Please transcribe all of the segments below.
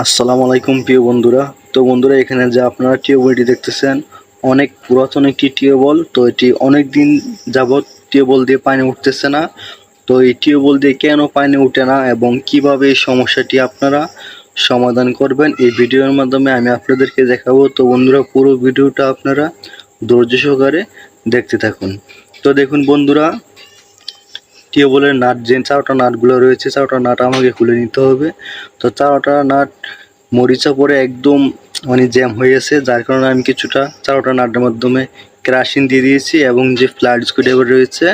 আসসালামু আলাইকুম প্রিয় বন্ধুরা। তো বন্ধুরা, এখানে যে আপনারা টিউবওয়েলটি দেখতেছেন, অনেক পুরাতন একটি টিউবওয়েল। তো এটি অনেক দিন যাবৎ টিউবওয়েল দিয়ে পানি উঠতেছে না। তো এই টিউবওয়েল দিয়ে কেন পানি উঠে না এবং কীভাবে এই সমস্যাটি আপনারা সমাধান করবেন, এই ভিডিওর মাধ্যমে আমি আপনাদেরকে দেখাবো। তো বন্ধুরা, পুরো ভিডিওটা আপনারা ধৈর্য সহকারে দেখতে থাকুন। তো দেখুন বন্ধুরা টিউবওয়েলের নাট, যে চারটা নাটগুলো রয়েছে, চারোটা নাট আমাকে খুলে নিতে হবে। তো চারটা নাট মরিচা পরে একদম মানে জ্যাম হয়ে গেছে, যার কারণে আমি কিছুটা চারোটা নাটের মাধ্যমে ক্রাশিং দিয়ে দিয়েছি এবং যে ফ্ল্যাট স্ক্রুড্রাইভার রয়েছে,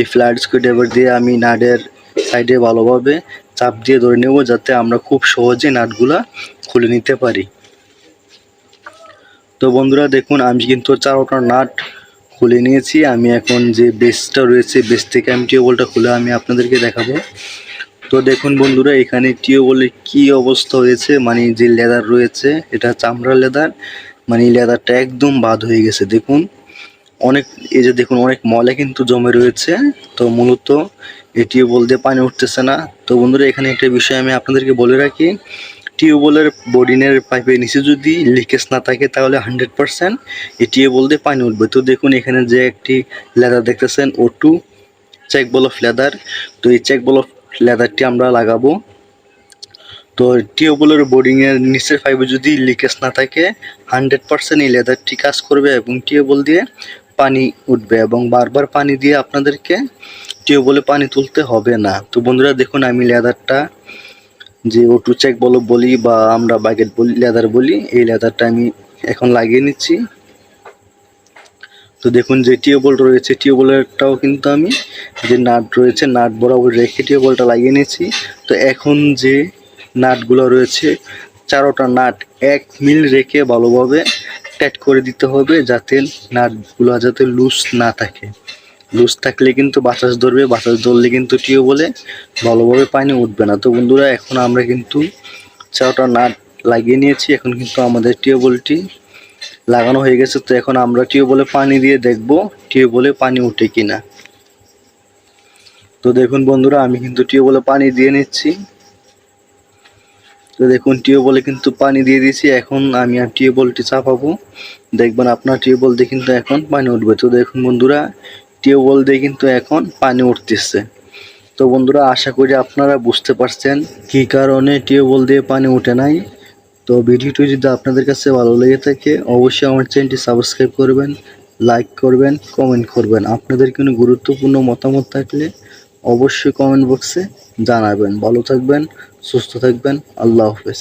এই ফ্ল্যাট স্ক্রুড্রাইভার দিয়ে আমি নাটের সাইডে ভালোভাবে চাপ দিয়ে ধরে নেব, যাতে আমরা খুব সহজে নাটগুলা খুলে নিতে পারি। তো বন্ধুরা দেখুন, আমি কিন্তু চারোটা নাট খুলে নিয়েছি। আমি এখন যে বেসটা রয়েছে বেস থেকে আমি টিউবওয়েলটা খুলে আমি আপনাদেরকে দেখাবো। তো দেখুন বন্ধুরা, এখানে টিউবওয়েলের কি অবস্থা হয়েছে? মানে যে লেদার রয়েছে, এটা চামড়ার লেদার মানে লেদারটা একদম বাদ হয়ে গেছে। দেখুন, অনেক, এই যে দেখুন, অনেক ময়লা কিন্তু জমে রয়েছে। তো মূলত এটিও বলতে পানি উঠতেছে না। তো বন্ধুরা, এখানে একটা বিষয় আমি আপনাদেরকে বলে রাখি। টিউবওয়েলের বোর্ডিনের পাইপের নিচে যদি লিকেজ না থাকে, তাহলে হান্ড্রেড পারসেন্ট এই টিউবওয়েল দিয়ে পানি উঠবে। তো দেখুন, এখানে যে একটি লেদার দেখতেছেন ও two check ball of leather. তো এই চেক বল অফ লেদারটি আমরা লাগাবো। তো টিউবওয়েলের বোর্ডিংয়ের নিচের পাইপে যদি লিকেজ না থাকে হান্ড্রেড পারসেন্ট এই লেদারটি কাজ করবে এবং টিউবওয়েল দিয়ে পানি উঠবে এবং বারবার পানি দিয়ে আপনাদেরকে টিউবওয়েলে পানি তুলতে হবে না। তো বন্ধুরা, দেখুন, আমি লেদারটা যে ওটু চেক বলো বলি বা আমরা বাগেট বলি লেদার বলি, এই লেদারটা আমি এখন লাগিয়ে নিচ্ছি। তো দেখুন যে টিউবওয়েল রয়েছে টিউবওয়েলটাও কিন্তু আমি যে নাট রয়েছে, নাট বরাবর রেখে টিউবওয়েলটা লাগিয়ে নিয়েছি। তো এখন যে নাটগুলো রয়েছে, চারোটা নাট এক মিল রেখে ভালোভাবে টাইট করে দিতে হবে যাতে নাটগুলো যাতে লুজ না থাকে। লুজ থাকলে কিন্তু বাতাস ধরবে, বাতাস ধরলে কিন্তু টিউবওয়েলে ভালোভাবে পানি উঠবে না। তো বন্ধুরা, এখন আমরা কিন্তু চারোটা নাট লাগিয়ে নিয়েছি, এখন কিন্তু আমাদের টিউবওয়েলটি লাগানো হয়ে গেছে। তো এখন আমরা টিউবওয়েলে পানি দিয়ে দেখব টিউবওয়েলে পানি উঠে কিনা। তো দেখুন বন্ধুরা, আমি কিন্তু টিউবওয়েলে পানি দিয়ে নিচ্ছি। তো দেখুন টিউবওয়েলে কিন্তু পানি দিয়ে দিয়েছি, এখন আমি আর টিউবওয়েলটি চাপাবো। দেখবেন আপনার টিউবওয়েল কিন্তু এখন পানি উঠবে। তো দেখুন বন্ধুরা টিউবওয়েল দিয়ে কিন্তু এখন পানি উঠতেছে। তো বন্ধুরা, আশা করি আপনারা বুঝতে পারছেন কী কারণে টিউবওয়েল দিয়ে পানি উঠে নাই। তো ভিডিওটি যদি আপনাদের কাছে ভালো লেগে থাকে, অবশ্যই আমার চ্যানেলটি সাবস্ক্রাইব করবেন, লাইক করবেন, কমেন্ট করবেন। আপনাদের কোনো গুরুত্বপূর্ণ মতামত থাকলে অবশ্যই কমেন্ট বক্সে জানাবেন। ভালো থাকবেন, সুস্থ থাকবেন। আল্লাহ হাফেজ।